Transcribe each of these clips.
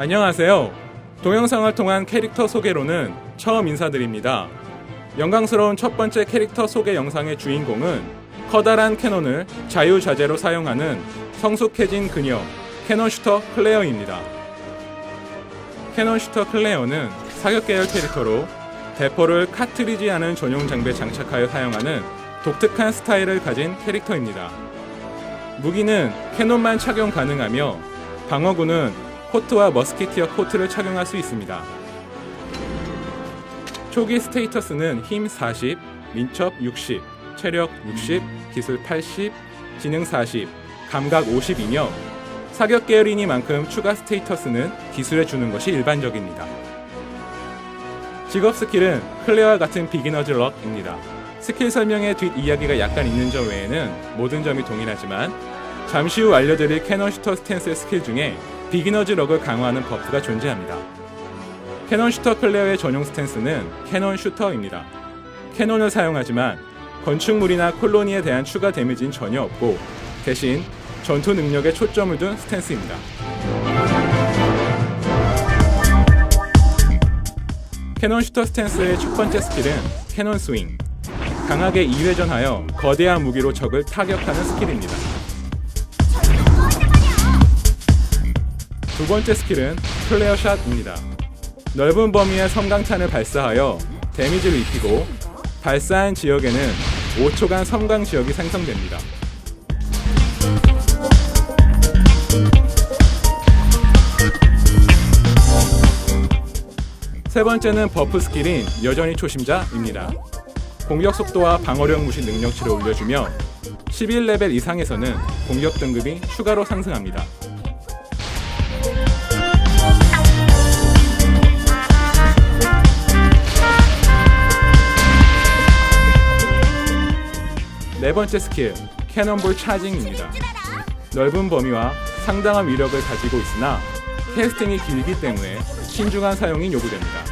안녕하세요. 동영상을 통한 캐릭터 소개로는 처음 인사드립니다. 영광스러운 첫 번째 캐릭터 소개 영상의 주인공은 커다란 캐논을 자유자재로 사용하는 성숙해진 그녀 캐논 슈터 클레어입니다. 캐논 슈터 클레어는 사격 계열 캐릭터로 대포를 카트리지 않은 전용 장비에 장착하여 사용하는 독특한 스타일을 가진 캐릭터입니다. 무기는 캐논만 착용 가능하며 방어구는 코트와 머스키티어 코트를 착용할 수 있습니다. 초기 스테이터스는 힘 40, 민첩 60, 체력 60, 기술 80, 지능 40, 감각 50이며 사격 계열이니만큼 추가 스테이터스는 기술에 주는 것이 일반적입니다. 직업 스킬은 클레어와 같은 비기너즈 럭입니다. 스킬 설명의 뒷이야기가 약간 있는 점 외에는 모든 점이 동일하지만 잠시 후 알려드릴 캐논 슈터 스탠스의 스킬 중에 비기너즈 럭을 강화하는 버프가 존재합니다. 캐논 슈터 클레어의 전용 스탠스는 캐논 슈터입니다. 캐논을 사용하지만 건축물이나 콜로니에 대한 추가 데미지는 전혀 없고 대신 전투 능력에 초점을 둔 스탠스입니다. 캐논 슈터 스탠스의 첫 번째 스킬은 캐논 스윙. 강하게 2회전하여 거대한 무기로 적을 타격하는 스킬입니다. 두 번째 스킬은 플레어 샷입니다. 넓은 범위의 섬광탄을 발사하여 데미지를 입히고 발사한 지역에는 5초간 섬광 지역이 생성됩니다. 세 번째는 버프 스킬인 여전히 초심자입니다. 공격 속도와 방어력 무시 능력치를 올려주며 11레벨 이상에서는 공격 등급이 추가로 상승합니다. 네 번째 스킬, 캐논볼 차징입니다. 넓은 범위와 상당한 위력을 가지고 있으나 캐스팅이 길기 때문에 신중한 사용이 요구됩니다.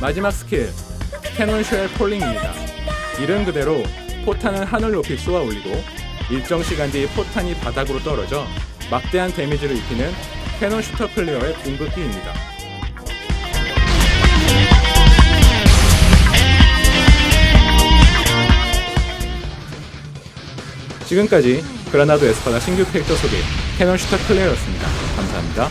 마지막 스킬, 캐논 쉘 폴링입니다. 이름 그대로 포탄을 하늘 높이 쏘아 올리고 일정 시간 뒤 포탄이 바닥으로 떨어져 막대한 데미지를 입히는 캐논 슈터 클리어의 궁극기입니다. 지금까지 그라나도 에스파다 신규 캐릭터 소개 캐논 슈터 클리어였습니다. 감사합니다.